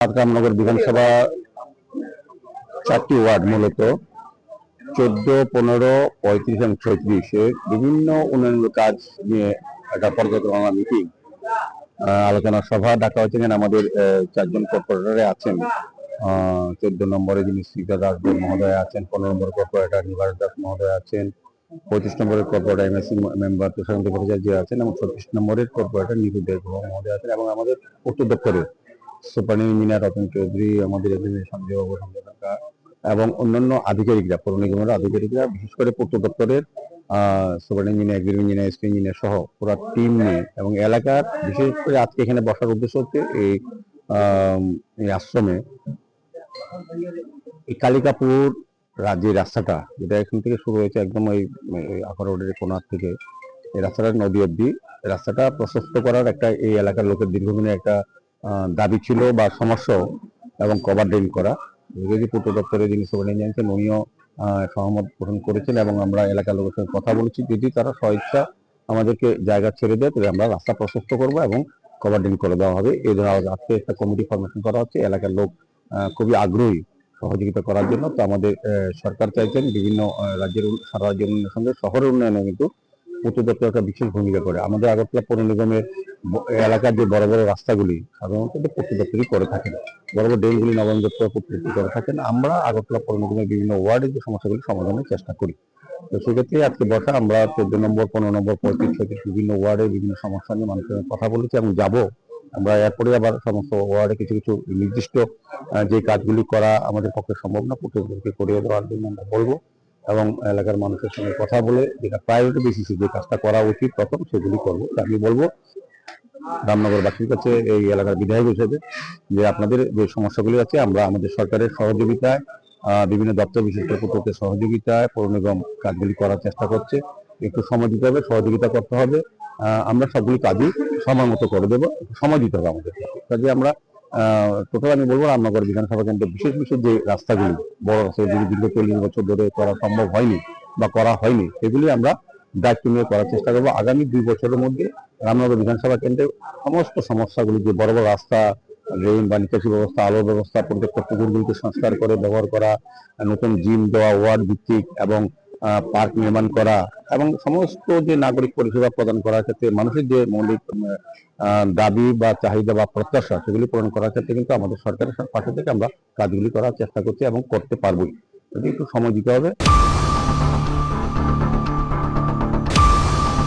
রামনগর বিধানসভা চারটি ওয়ার্ড মূলত চোদ্দ, পনেরো, পঁয়ত্রিশ এবং ছয়ত্রিশে বিভিন্ন উন্নয়নমূলক কাজ নিয়ে একটা পর্যালোচনা মিটিং আলোচনা সভা ডাকা হয়েছে। আমাদের চারজন কর্পোরেটরে আছেন। চোদ্দ নম্বরে যিনি শ্রীতা দাস মহোদয় আছেন, পনেরো নম্বর কর্পোরেটর নিবাস দাস মহোদয় আছেন, পঁচিশ নম্বরের corporator MSC member Tushanta Bhattacharya আছেন এবং ছত্রিশ নম্বরের কর্পোরেটর দেব মহোদয় আছেন এবং আমাদের উত্তর দপ্তরের সুপার ইঞ্জিনিয়ার রতন চৌধুরী, আমাদের এখানে সঞ্জয় বাবু সঞ্জয় কাকা এবং অন্যান্য আধিকারিকরা, পৌর নিগমের আধিকারিকরা, বিশেষ করে পূর্ত দপ্তরের super engineer agri engineer spray engineer সহ পুরো টিম নিয়ে এবং এলাকার বিশেষ করে আজকে এখানে বসার উদ্দেশ্য হচ্ছে এই আশ্রমে এই কালিকাপুর রাজ্যের রাস্তাটা, যেটা এখান থেকে শুরু হয়েছে একদম ওই আখর রোডের কোনার থেকে। এই রাস্তাটা নদী অব্দি রাস্তাটা প্রশস্ত করার একটা এই এলাকার লোকের দীর্ঘদিনের একটা দাবি ছিল বা সমস্যা এবং কভার ড্রেন করা। যদি পূর্ত দপ্তরে যিনি সুপারিনটেন্ডেন্ট জানিয়েছেন উনিও সহমত পোষণ করেছেন এবং আমরা এলাকার লোকের সঙ্গে কথা বলেছি। যদি তারা স্বেচ্ছা আমাদেরকে জায়গা ছেড়ে দেয় তাহলে আমরা রাস্তা প্রশস্ত করব এবং কভার ড্রেন করে দেওয়া হবে। এই ধরনের আজকে একটা কমিটি ফরমেশন করা হচ্ছে। এলাকার লোক খুবই আগ্রহী সহযোগিতা করার জন্য। তো আমাদের সরকার চাইছেন বিভিন্ন রাজ্যের সারা রাজ্যের উন্নয়নের সঙ্গে শহরের উন্নয়নে কিন্তু পূর্ত দপ্তর একটা বিশেষ ভূমিকা করে। আমাদের আগরতলা পৌর নিগমের এলাকার যে বড় বড় রাস্তাগুলি সাধারণত পূর্ত করে থাকেন। বড় বড় ড্রেনগুলি পূর্ত দপ্তর করে থাকেন। আমরা আগরতলা পৌর বিভিন্ন ওয়ার্ডের যে সমস্যাগুলি সমাধানের চেষ্টা করি। তো সেক্ষেত্রে আজকে বসা আমরা চোদ্দ নম্বর, পনেরো নম্বর, পঁয়ত্রিশ, ছত্রিশ বিভিন্ন ওয়ার্ডে বিভিন্ন সমস্যা নিয়ে মানুষের কথা বলেছি এবং যাব। আমরা এরপরে আবার সমস্ত ওয়ার্ডে কিছু কিছু নির্দিষ্ট যে কাজগুলি করা আমাদের পক্ষে সম্ভব না প্রত্যেককে করিয়ে দেওয়ার জন্য আমরা বলব এবং এলাকার মানুষের সঙ্গে কথা বলে যেটা প্রায়োরিটি বেসিসে যে কাজটা করা উচিত, প্রথম সেগুলি করব। আমি বলব রামনগরবাসীর কাছে এই এলাকার বিধায়ক হিসেবে যে আপনাদের যে সমস্যাগুলি আছে, আমরা আমাদের সরকারের সহযোগিতায় বিভিন্ন দপ্তর বিশেষ করে প্রত্যেকের সহযোগিতায় পৌর নিগম কাজগুলি করার চেষ্টা করছে। একটু সময় দিতে হবে, সহযোগিতা করতে হবে। আমরা সবগুলি কাজই সময় মতো করে দেবো, সময় দিতে হবে আমাদের। কাজে আমরা টোটাল আমি বলব রামনগর বিধানসভা কেন্দ্রে বিশেষ বিশেষ যে রাস্তাগুলি, বড় রাস্তা যেগুলি দীর্ঘ চল্লিশ বছর ধরে করা সম্ভব হয়নি বা করা হয়নি, সেগুলি আমরা দায়িত্ব নিয়ে করার চেষ্টা করব। আগামী দুই বছরের মধ্যে রামনগর বিধানসভা কেন্দ্রে সমস্ত সমস্যাগুলি যে বড় বড় রাস্তা, ড্রেন বা নিকাশি ব্যবস্থা আলো ব্যবস্থা, প্রত্যেকটা পুকুরগুলিকে সংস্কার করে, ব্যবহার করা, নতুন জিম দেওয়া, ওয়ার্ড ভিত্তিক এবং পার্ক নির্মাণ করা এবং সমস্ত যে নাগরিক পরিষেবা প্রদান করার ক্ষেত্রে মানুষের যে মৌলিক দাবি বা চাহিদা বা প্রত্যাশা সেগুলি পূরণ করার ক্ষেত্রে কিন্তু আমাদের সরকারের পাশে থেকে আমরা কাজগুলি করার চেষ্টা করছি এবং করতে পারবোই। যদি একটু সময় দিতে হবে।